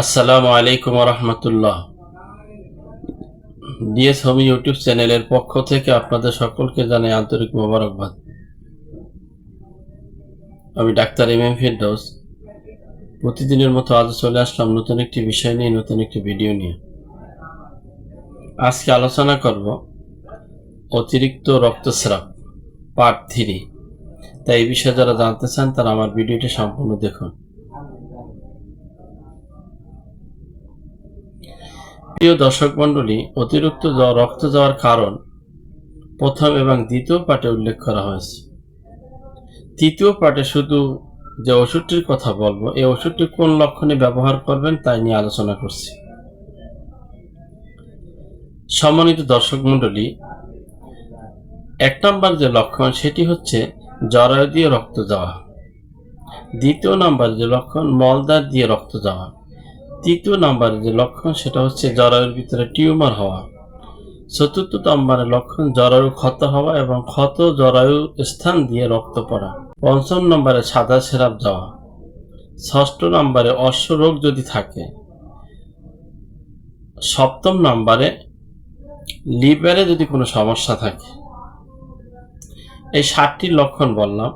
আসসালামু আলাইকুম রহমতুল্লাহ ডিএস হোমি ইউটিউব চ্যানেলের পক্ষ থেকে আপনাদের সকলকে জানাই আন্তরিক মোবারকবাদ। আমি ডাক্তার এম এম ফিরদৌস। প্রতিদিনের মতো আজ চলে আসলাম নতুন একটি বিষয় নিয়ে, নতুন একটি ভিডিও নিয়ে। আজকে আলোচনা করব অতিরিক্ত রক্তস্রাব পার্ট থ্রি তাই এই বিষয়ে যারা জানতে চান তারা আমার ভিডিওটি সম্পূর্ণ দেখুন। প্রিয় দর্শক মণ্ডলী, অতিরিক্ত রক্ত যাওয়ার কারণ প্রথম এবং দ্বিতীয় পাঠে উল্লেখ করা হয়েছে। তৃতীয় পাঠে শুধু যে ওষুধটির কথা বলব, এই ওষুধটি কোন লক্ষণে ব্যবহার করবেন তাই নিয়ে আলোচনা করছি। সম্মানিত দর্শক মণ্ডলী, এক নম্বর যে লক্ষণ সেটি হচ্ছে জরায়ু দিয়ে রক্ত যাওয়া। দ্বিতীয় নাম্বার যে লক্ষণ মলদার দিয়ে রক্ত যাওয়া। তৃতীয় নাম্বারের যে লক্ষণ সেটা হচ্ছে জরায়ুর ভিতরে টিউমার হওয়া। চতুর্থ নম্বরের লক্ষণ জরায়ু ক্ষত হওয়া এবং ক্ষত জরায়ু স্থান দিয়ে রক্ত পড়া। পঞ্চম নম্বরে সাদা সেরাপ যাওয়া ষষ্ঠ নম্বরে অশ্ব রোগ যদি থাকে, সপ্তম নম্বরে লিভারে যদি কোনো সমস্যা থাকে, এই সাতটি লক্ষণ বললাম।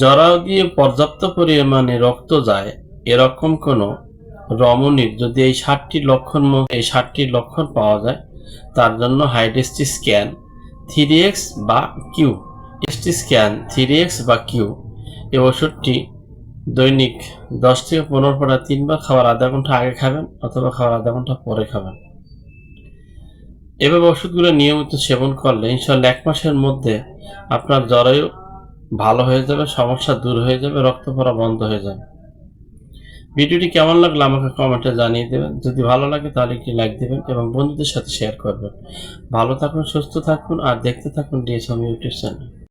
জরায়ু দিয়ে পর্যাপ্ত পরিমাণে রক্ত যায় এরকম কোনো রমণীর যদি এই ষাটটি লক্ষণ এই ষাটটি লক্ষণ পাওয়া যায়, তার জন্য হাইডেস্টি স্ক্যান, থ্রি এক্স বা Q. ST scan, three X বা কিউ। এই ওষুধটি দৈনিক দশ থেকে পনেরো ফোঁটা, তিনবার খাবার আধা ঘণ্টা আগে খাবেন অথবা খাওয়ার আধা ঘণ্টা পরে খাবেন। এভাবে ওষুধগুলো নিয়মিত সেবন করলে ইনশাল্লাহ এক মাসের মধ্যে আপনার জরায়ু ভালো হয়ে যাবে, সমস্যা দূর হয়ে যাবে, রক্ত পড়া বন্ধ হয়ে যাবে। ভিডিওটি কেমন লাগল আমাকে কমেন্টে জানিয়ে দেবেন। যদি ভালো লাগে তাহলে একটি লাইক দেবেন এবং বন্ধুদের সাথে শেয়ার করবেন। ভালো থাকুন, সুস্থ থাকুন, আর দেখতে থাকুন ডিএসএম ইউটিউব চ্যানেল।